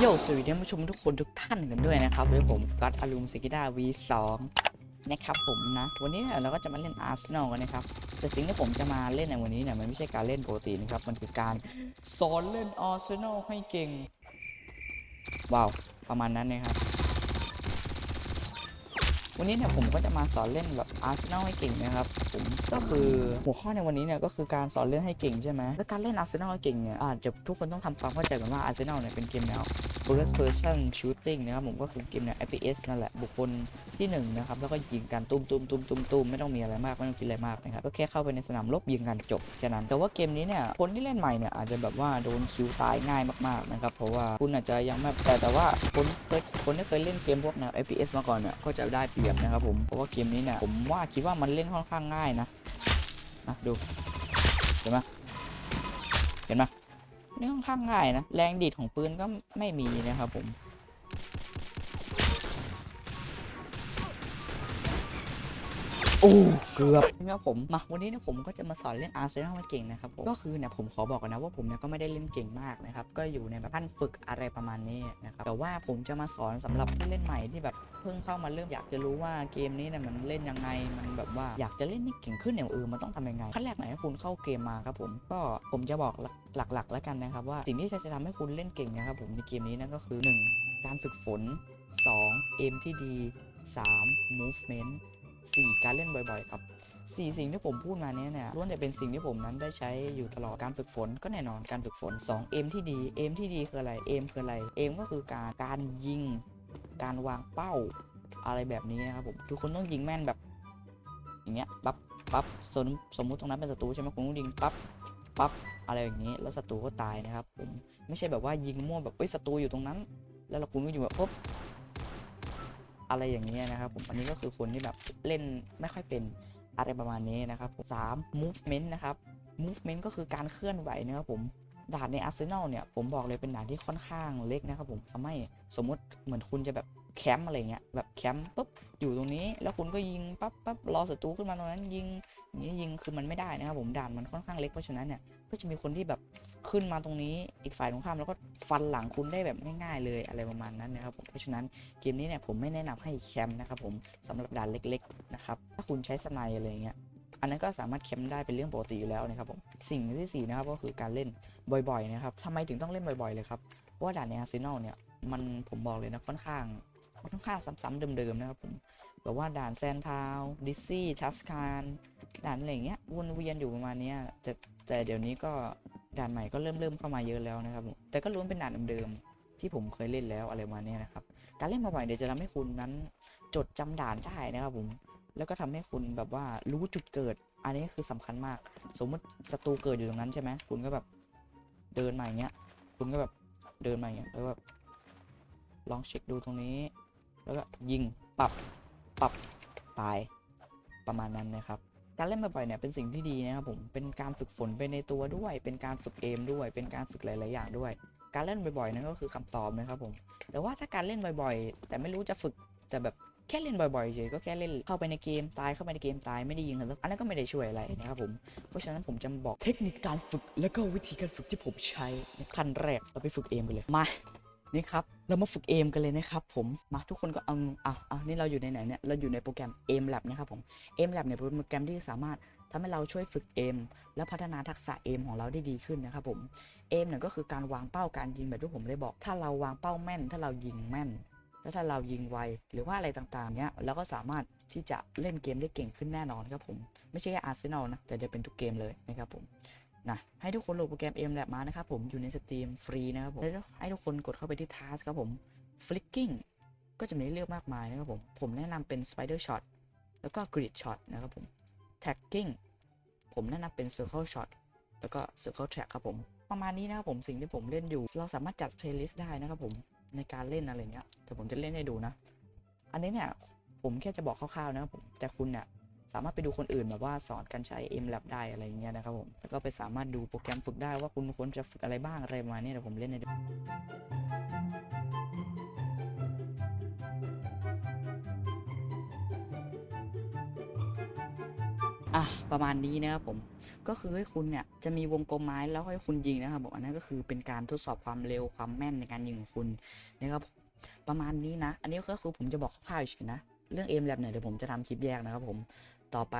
โยสวัสดีท่านผู้ชมทุกคนทุกท่านกันด้วยนะครับด้วยผมกัตอารุมซิกิดา V2 นะครับผมนะ วันนี้เนี่ยเราก็จะมาเล่นอาร์เซนอลกันนะครับ แต่สิ่งที่ผมจะมาเล่นในวันนี้เนี่ยมันไม่ใช่การเล่นปกตินะครับ มันคือการสอนเล่นอาร์เซนอลให้เก่ง ว้าว ประมาณนั้นนะครับ วันนี้เนี่ยผมก็จะมาสอนเล่นแบบอาร์เซนอลให้เก่งนะครับผมก็คือหัวข้อในวันนี้เนี่ยก็คือการสอนเล่นให้เก่งใช่ไหมและการเล่นอาร์เซนอลให้เก่งเนี่ยอาจจะทุกคนต้องทำความเข้าใจกันว่าอาร์เซนอลเนี่ยเป็นเกมแนว first person shooting นะครับผมก็คือเกมแนว FPS นั่นแหละบุคคลที่หนึ่งนะครับ แล้วก็ยิงกันตุ้มตุ้มตุ้มตุ้มตุ้มไม่ต้องมีอะไรมาก ไม่ต้องคิดอะไรมากนะครับ ก็แค่เข้าไปในสนามรบยิงกันจบแค่นั้น แต่ว่าเกมนี้เนี่ย คนที่เล่นใหม่เนี่ย อาจจะแบบว่าโดนคิวตายง่ายมากๆนะครับ เพราะว่าคุณอาจจะยังไม่แต่แต่ว่าคนเคยคนที่เคยเล่นเกมพวกแนว FPS มาก่อนเนี่ยก็จะได้เปรียบนะครับผม เพราะว่าเกมนี้เนี่ยผมว่าคิดว่ามันเล่นค่อนข้างง่ายนะนะดู เห็นไหมเห็นไหมนี่ค่อนข้างง่ายนะ แรงดีดของปืนก็ไม่มีนะครับผม โอ้เกือบนะครับผมมาวันนี้เนี่ยผมก็จะมาสอนเล่นอาร์เซนอลให้เก่งนะครับผมก็คือเนี่ยผมขอบอกก่อนนะว่าผมเนี่ยก็ไม่ได้เล่นเก่งมากนะครับก็อยู่ในแบบขั้นฝึกอะไรประมาณนี้นะครับแต่ว่าผมจะมาสอนสำหรับผู้เล่นใหม่ที่แบบเพิ่งเข้ามาเริ่มอยากจะรู้ว่าเกมนี้เนี่ยมันเล่นยังไงมันแบบว่าอยากจะเล่นให้เก่งขึ้นเนี่ยเออมันต้องทำยังไงขั้นแรกไหนให้คุณเข้าเกมมาครับผมก็ผมจะบอกหลักๆแล้วกันนะครับว่าสิ่งที่จะทำให้คุณเล่นเก่งนะครับผมในเกมนี้นั่นก็คือ 1. การฝึกฝน 2. เอมที่ดี 3. movement 4 การเล่นบ่อยๆครับ4สิ่งที่ผมพูดมาเนี้ยเนี่ยล้วนแต่เป็นสิ่งที่ผมนั้นได้ใช้อยู่ตลอดการฝึกฝนก็แน่นอนการฝึกฝน2เอมที่ดีเอมที่ดีคืออะไรเอมคืออะไรเอมก็คือการการยิง การวางเป้าอะไรแบบนี้นะครับผมทุกคนต้องยิงแม่นแบบอย่างเงี้ยปั๊บปั๊บสมสมมุติตรงนั้นเป็นศัตรูใช่ไหมคุณต้องยิงปั๊บปั๊บอะไรอย่างนี้ แล้วศัตรูก็ตายนะครับผมไม่ใช่แบบว่ายิงมั่วแบบเอ้ยศัตรูอยู่ตรงนั้น แล้วเราคุณก็อยู่แบบปุ๊บ อะไรอย่างเงี้ยนะครับผมอันนี้ก็คือคนที่แบบเล่นไม่ค่อยเป็นอะไรประมาณนี้นะครับสาม movement นะครับ movement ก็คือการเคลื่อนไหวนะครับผมด่านใน Arsenal เนี่ยผมบอกเลยเป็นด่านที่ค่อนข้างเล็กนะครับผมทำให้สมมติเหมือนคุณจะแบบแคมป์อะไรเงี้ยแบบแคมป์ปุ๊บอยู่ตรงนี้ แล้วคุณก็ยิงปั๊บปั๊บรอศัตรูขึ้นมาตรงนั้นยิงอย่างนี้ยิงคือมันไม่ได้นะครับผมด่านมันค่อนข้างเล็กเพราะฉะนั้นเนี่ยก็จะมีคนที่แบบ ขึ้นมาตรงนี้อีกฝ่ายตรงข้ามแล้วก็ฟันหลังคุณได้แบบง่ายๆเลยอะไรประมาณนั้นนะครับผมเพราะฉะนั้นเกมนี้เนี่ยผมไม่แนะนำให้แคมป์นะครับผมสำหรับด่านเล็กๆนะครับถ้าคุณใช้สไนด์อะไรเงี้ยอันนั้นก็สามารถแคมป์ได้เป็นเรื่องปกติอยู่แล้วนะครับผมสิ่งที่สี่นะครับก็คือการเล่นบ่อยๆนะครับทำไมถึงต้องเล่นบ่อยๆเลยครับเพราะว่าด่านในอาร์เซนอลเนี่ยมันผมบอกเลยนะค่อนข้างค่อนข้างซ้ำๆเดิมๆนะครับผมแบบว่าด่านแซนทาวดิซี่ทัสคานด่านอะไรอย่างเงี้ยวนเวียนอยู่ประมาณนี้แต่แต่เดี๋ยวนี้ก็ ด่านใหม่ก็เริ่มเริ่มเข้ามาเยอะแล้วนะครับ แต่ก็ล้วนเป็นด่านเดิมๆที่ผมเคยเล่นแล้วอะไรมาเนี้ยนะครับ การเล่นบ่อยๆเดี๋ยวจะทำให้คุณนั้นจดจำด่านได้นะครับผม แล้วก็ทำให้คุณแบบว่ารู้จุดเกิด อันนี้คือสำคัญมาก สมมติศัตรูเกิดอยู่ตรงนั้นใช่ไหมคุณก็แบบเดินมาอย่างเงี้ย คุณก็แบบเดินมาอย่างเงี้ยแล้วแบบลองเช็คดูตรงนี้ แล้วก็ยิงปรับปรับตายประมาณนั้นนะครับ การเล่นบ่อยๆเนี่ยเป็นสิ่งที่ดีนะครับผมเป็นการฝึกฝนไปในตัวด้วย เป็นการฝึกเอมด้วย เป็นการฝึกหลายๆอย่างด้วย การเล่นบ่อยๆนั่นก็คือคำตอบนะครับผมแต่ว่าถ้าการเล่นบ่อยๆ แต่ไม่รู้จะฝึกจะแบบแค่เล่นบ่อยๆเฉยก็แค่เล่นเข้าไปในเกมตายเข้าไปในเกมตายไม่ได้ยิงกันสักอันนั้นก็ไม่ได้ช่วยอะไรนะครับผมเพราะฉะนั้นผมจะบอกเทคนิคการฝึก และก็วิธีการฝึกที่ผมใช้ในขั้นแรกเราไปฝึกเอมกันเลยมา นี่ครับ เรามาฝึกเอมกันเลยนะครับผม มาทุกคนก็เอาอะอะนี่เราอยู่ในไหนเนี่ย เราอยู่ในโปรแกรม aim lab นะครับผม aim lab เนี่ยเป็นโปรแกรมที่สามารถทำให้เราช่วยฝึกเอมและพัฒนาทักษะเอมของเราได้ดีขึ้นนะครับผมเอมเนี่ยก็คือการวางเป้าการยิงแบบที่ผมได้บอก ถ้าเราวางเป้าแม่น ถ้าเรายิงแม่นแล้วถ้าเรายิงไวหรือว่าอะไรต่างๆเนี้ยเราก็สามารถที่จะเล่นเกมได้เก่งขึ้นแน่นอนครับผม ไม่ใช่แค่อาร์เซนอลนะ แต่จะเป็นทุกเกมเลยนะครับผม นะให้ทุกคนโหลดโปรแกรม M Lab มานะครับผมอยู่ในสตรีมฟรีนะครับผมแล้วให้ทุกคนกดเข้าไปที่ Task ครับผม Flicking ก็จะมีให้เลือกมากมายนะครับผมผมแนะนำเป็น Spider Shot แล้วก็ Grid Shot นะครับผม Tagging ผมแนะนำเป็น Circle Shot แล้วก็ Circle Track ครับผม ประมาณนี้นะครับผมสิ่งที่ผมเล่นอยู่ เราสามารถจัด playlist ได้นะครับผมในการเล่นอะไรเงี้ยแต่ผมจะเล่นให้ดูนะ อันนี้เนี่ยผมแค่จะบอกคร่าวๆนะครับผมแต่คุณเนี่ย สามารถไปดูคนอื่นแบบว่าสอนการใช้ M Lab ได้อะไรเงี้ยนะครับผมแล้วก็ไปสามารถดูโปรแกรมฝึกได้ว่าคุณควรจะฝึกอะไรบ้างอะไรมาณนี้เดี๋ยวผมเล่นให้ดูอะประมาณนี้นะครับผมก็คือให้คุณเนี่ยจะมีวงกลมไม้แล้วให้คุณยิงนะครับผมอันนั้นก็คือเป็นการทดสอบความเร็วความแม่นในการยิงของคุณนะครับประมาณนี้นะ อันนี้ก็คือผมจะบอกคร่าวๆเฉยนะเรื่อง aim lab เนี่ยเดี๋ยวผมจะทำคลิปแยกนะครับผม ต่อไป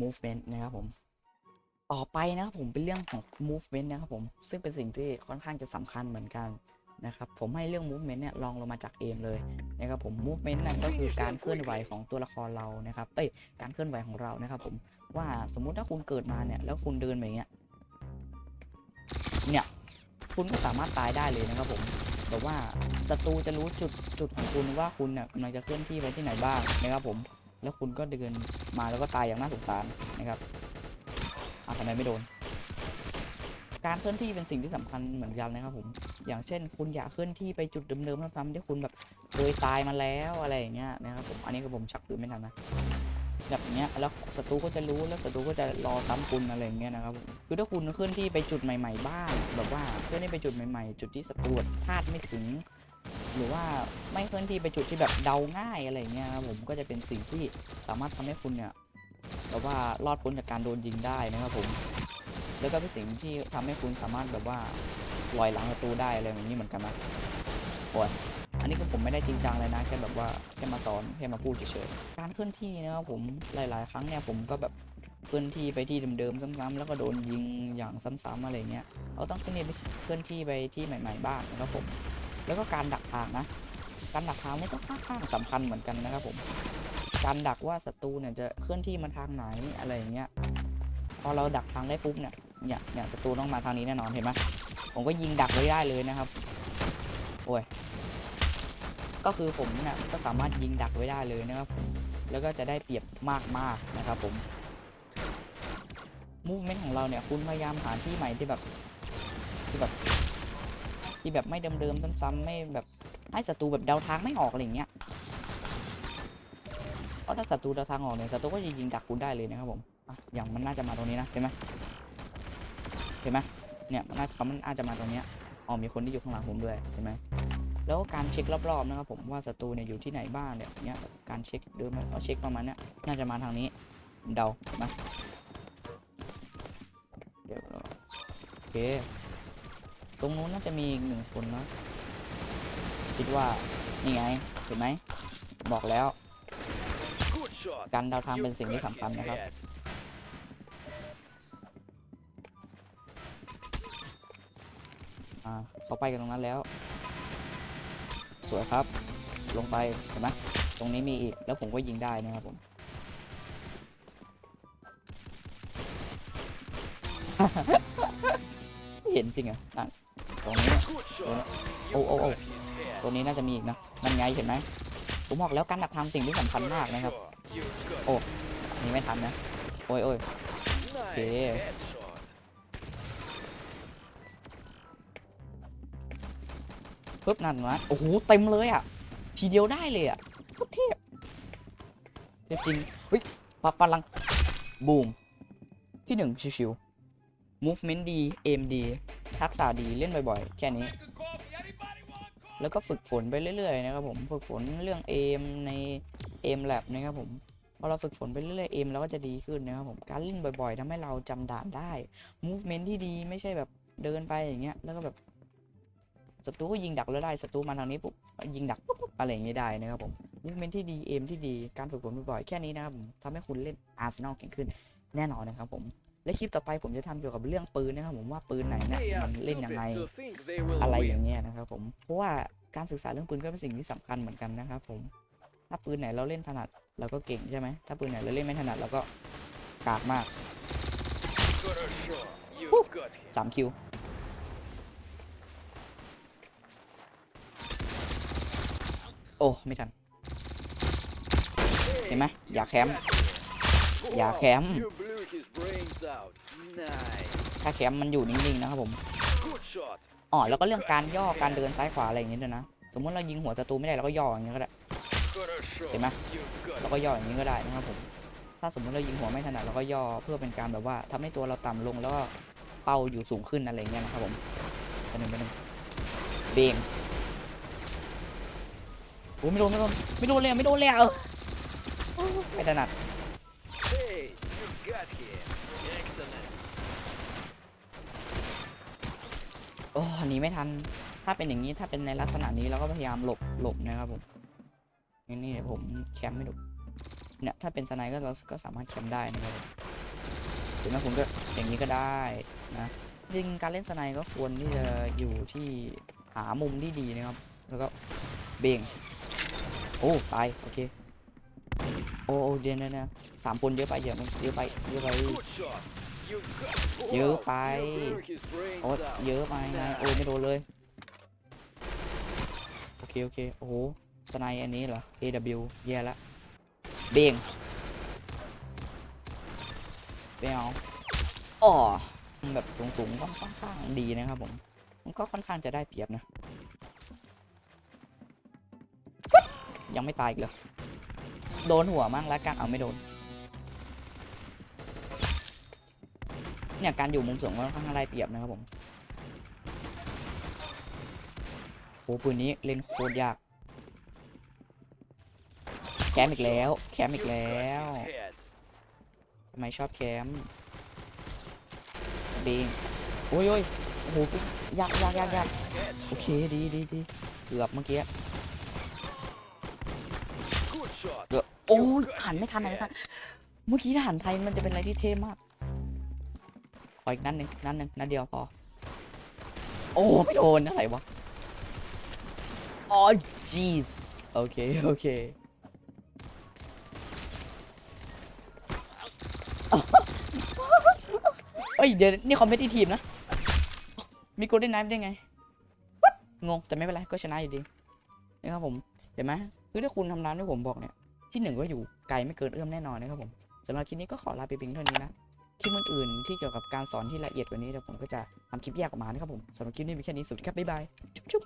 movement นะครับผม ต่อไปนะครับผมเป็นเรื่องของ movement นะครับผม ซึ่งเป็นสิ่งที่ค่อนข้างจะสำคัญเหมือนกันนะครับผมให้เรื่อง movement เนี่ยลองลงมาจาก aim เลยนะครับผม movement นั่นก็คือการเคลื่อนไหวของตัวละครเรานะครับเอ้ยการเคลื่อนไหวของเรานะครับผมว่าสมมุติถ้าคุณเกิดมาเนี่ยแล้วคุณเดินไปอย่างเงี้ยเนี่ยคุณก็สามารถตายได้เลยนะครับผมแต่ว่าศัตรูจะรู้จุดจุดของคุณว่าคุณเนี่ยกำลังจะเคลื่อนที่ไปที่ไหนบ้างนะครับผม แล้วคุณก็เดินมาแล้วก็ตายอย่างน่าสงสารนะครับอะทำไมไม่โดน การเคลื่อนที่เป็นสิ่งที่สำคัญเหมือนกันนะครับผม อย่างเช่น คุณอยากเคลื่อนที่ไปจุดเดิมๆซ้ำๆที่คุณแบบเคยตายมาแล้วอะไรอย่างเงี้ยนะครับผม อันนี้คือผมชักปืนไม่ทันนะแบบเนี้ยแล้วศัตรูก็จะรู้แล้วศัตรูก็จะรอซ้ำคุณอะไรอย่างเงี้ยนะครับผมคือถ้าคุณเคลื่อนที่ไปจุดใหม่ ๆ บ้างแบบว่าเคลื่อนที่ไปจุดใหม่ ๆ จุดที่ศัตรูพลาดไม่ถึง หรือว่าไม่เคลื่อนที่ไปจุดที่แบบเดาง่ายอะไรเงี้ยนะครับผมก็จะเป็นสิ่งที่สามารถทำให้คุณเนี่ยแบบว่ารอดพ้นจากการโดนยิงได้นะครับผม แล้วก็เป็นสิ่งที่ทำให้คุณสามารถแบบว่าลอยหลังประตูได้อะไรอย่างนี้เหมือนกันนะโอ้ยอันนี้คือผมไม่ได้จริงจังเลยนะแค่แบบว่าแค่มาสอนแค่มาพูดเฉยๆการเคลื่อนที่นะครับผมหลาย ๆ ครั้งเนี่ยผมก็แบบเคลื่อนที่ไปที่เดิมๆซ้ำๆแล้วก็โดนยิงอย่างซ้ำๆอะไรเงี้ยเราต้องเคลื่อนที่ไปเคลื่อนที่ไปที่ใหม่ ๆ บ้างนะครับผม แล้วก็การดักทางนะ การดักทางนี่ก็ค่อนข้างสำคัญเหมือนกันนะครับผม การดักว่าศัตรูเนี่ยจะเคลื่อนที่มาทางไหนอะไรอย่างเงี้ย พอเราดักทางได้ปุ๊บเนี่ย เนี่ยเนี่ยศัตรูต้องมาทางนี้แน่นอนเห็นไหมผมก็ยิงดักไว้ได้เลยนะครับ โอ้ย ก็คือผมเนี่ยก็สามารถยิงดักไว้ได้เลยนะครับผมแล้วก็จะได้เปรียบมากๆนะครับผม movement ของเราเนี่ยคุณพยายามหาที่ใหม่ที่แบบที่แบบ ที่แบบไม่เดิมๆซ้ำๆไม่แบบให้ศัตรูแบบเดาทางไม่ออกอะไรอย่างเงี้ยเพราะถ้าศัตรูเดาทางออกเนี่ยศัตรูก็จะยิงดักคุณได้เลยนะครับผมอะอย่างมันน่าจะมาตรงนี้นะเห็นไหมเห็นไหมเนี่ยมันน่ามันอาจจะมาตรงเนี้ยอ๋อมีคนที่อยู่ข้างหลังผมด้วยเห็นไหมแล้วก็การเช็ครอบๆนะครับผมว่าศัตรูเนี่ยอยู่ที่ไหนบ้างเนี่ยเนี่ยการเช็คเดินมาเอาเช็คประมาณเนี้ยน่าจะมาทางนี้เดาเห็นไหมเดี๋ยวราโอเค ตรงนู้นน่าจะมีอีกหนึ่งคนนะคิดว่า นี่ไง เห็นไหม บอกแล้ว การเดาทางเป็นสิ่งที่สำคัญนะครับ อ่าเขาไปกันตรงนั้นแล้ว สวยครับ ลงไป เห็นไหมตรงนี้มีอีก แล้วผมก็ยิงได้นะครับผม เห็นจริงเหรออะ ตรงนี้ Good shot. Oh, You oh, oh. got his head. ตัวนี้น่าจะมีอีกนะนั่นไงเห็นไหมผมบอกแล้วการดักทางสิ่งที่สำคัญมากนะครับ You got Oh. นี่ไม่ทันนะ โอ้ยโอ้ย nice Okay. headshot. ปึ๊บนั่นนะโอ้โหเต็มเลยอะ ทีเดียวได้เลยอะเทพเทพจริงเฮ้ยปักฝรั่งบูม ที่หนึ่งชิวๆ movement ดี aim ดี ทักษะดีเล่นบ่อยๆ แค่นี้ แล้วก็ฝึกฝนไปเรื่อยๆนะครับผมฝึกฝนเรื่อง aim ใน aim lab นะครับผมพอเราฝึกฝนไปเรื่อยๆ aim เราก็จะดีขึ้นนะครับผมการเล่นบ่อยๆทำให้เราจำด่านได้ movement ที่ดีไม่ใช่แบบเดินไปอย่างเงี้ยแล้วก็แบบศัตรูก็ยิงดักแล้วได้ศัตรูมาทางนี้ปุ๊บยิงดักปุ๊บอะไรอย่างเงี้ยได้นะครับผมมูฟเมนที่ดีเอมที่ดีการฝึกฝนบ่อยๆแค่นี้นะครับผมทำให้คุณเล่นอาร์เซนอลเก่งขึ้นแน่นอนนะครับผม และคลิปต่อไปผมจะทำเกี่ยวกับเรื่องปืนนะครับผมว่าปืนไหนเนี่ย They are มันเล่นยังไง stupid to think they will อะไรอ win. ย่างเงี้ยนะครับผมเพราะว่าการศึกษาเรื่องปืนก็เป็นสิ่งที่สำคัญเหมือนกันนะครับผมถ้าปืนไหนเราเล่นถนัดเราก็เก่งใช่ไหมถ้าปืนไหนเราเล่นไม่ถนัดเราก็กากมาก Got a shot. You got him. สามคิวโอ้ไม่ทันเห็นไหมอย่าแคมป์อย่า Wow, แคม brains out. Nice. ถ้าแคมป์มันอยู่นิ่งๆนะครับผม Good shot. อ๋อแล้วก็เรื่องการย่อการเดินซ้ายขวาอะไรอย่างเงี้ยด้วยนะ สมมติเรายิงหัวศัตรูไม่ได้เราก็ย่ออย่างเงี้ยก็ได้ Got a shot. Hey, ma. You got เราก็ย่ออย่างนี้ก็ได้นะครับผม ถ้าสมมติเรายิงหัวไม่ถนัดเราก็ย่อเพื่อเป็นการแบบว่าทำให้ตัวเราต่ำลงแล้วก็เป้าอยู่สูงขึ้นอะไรอย่างเงี้ยนะครับผมไปหนึ่งไปหนึ่งเบงโอ้ไม่โดนไม่โดนไม่โดนเลยอะไม่โดนเลยอะเออโอ้ไม่ถนัด Гадкие. Excellent. โอ้หนีไม่ทัน ถ้าเป็นอย่างนี้ ถ้าเป็นในลักษณะนี้เราก็พยายามหลบ หลบนะครับผม นี่นี่ยผมแคมไม่ถูกเนี่ย ถ้าเป็นสไนก็เราก็สามารถแคมได้นะครับถึงแม้ผมก็อย่างนี้ก็ได้นะ จริงการเล่นสไนก็ควรที่จะอยู่ที่หามุมที่ดีนะครับ แล้วก็เบ่ง โอ้ ตาย โอเค โอ้โอ้เดี๋ยวนะนะสามคนเยอะไปเยอะมันเยอะไปเยอะไปเยอะไปโอ้เยอะไปไงโอ้ไม่โดนเลยโอเคโอเคโอ้โหสไนอันนี้เหรอ AW แย่ละเบงเบงเอาอ๋อแบบสูงๆก็ค่อนข้างดีนะครับผมมันก็ค่อนข้างจะได้เปรียบนะ ยังไม่ตายอีกเลย โดนหัวมั่งแล้วกันเอาไม่โดน เนี่ยการอยู่มุมสูงมันค่อนข้างได้เปรียบนะครับผมโหปืนนี้เล่นโคตรยาก แคมป์อีกแล้ว แคมป์อีกแล้วทำไมชอบแคมป์บงโอ้ยโอ้ยโอ้โหยากยากยากยากโอเคดีดีดีเกือบเมื่อกี้ Good shot. เกือบ โอ้ยหันไม่ทันหันไม่ทันเมื่อกี้ถ้าหันไทยมันจะเป็นอะไรที่เท่มากขออีกนัดหนึ่งนัดหนึ่งนัดเดียวพอ โอ้ไม่โดนอะไรวะอ๋อ jeez โอเค โอเคเอ้ยเดี๋ยวนี่คอมเพตทีฟนะ มีโกลเด้นไนฟ์ได้ไง What? งง แต่ไม่เป็นไร ก็ชนะอยู่ดีนะครับผม เห็นไหม คือถ้าคุณทำร้านที่ผมบอกเนี่ยที่หนึ่งก็อยู่ไกลไม่เกินเอื้อมแน่นอนนะครับผมสำหรับคลิปนี้ก็ขอลาไปเพียงเท่านี้นะคลิปอื่นๆที่เกี่ยวกับการสอนที่ละเอียดกว่านี้เดี๋ยวผมก็จะทำคลิปแยกออกมานะครับผมสำหรับคลิปนี้มีแค่นี้สวัสดีครับบ๊ายบายจุ๊บ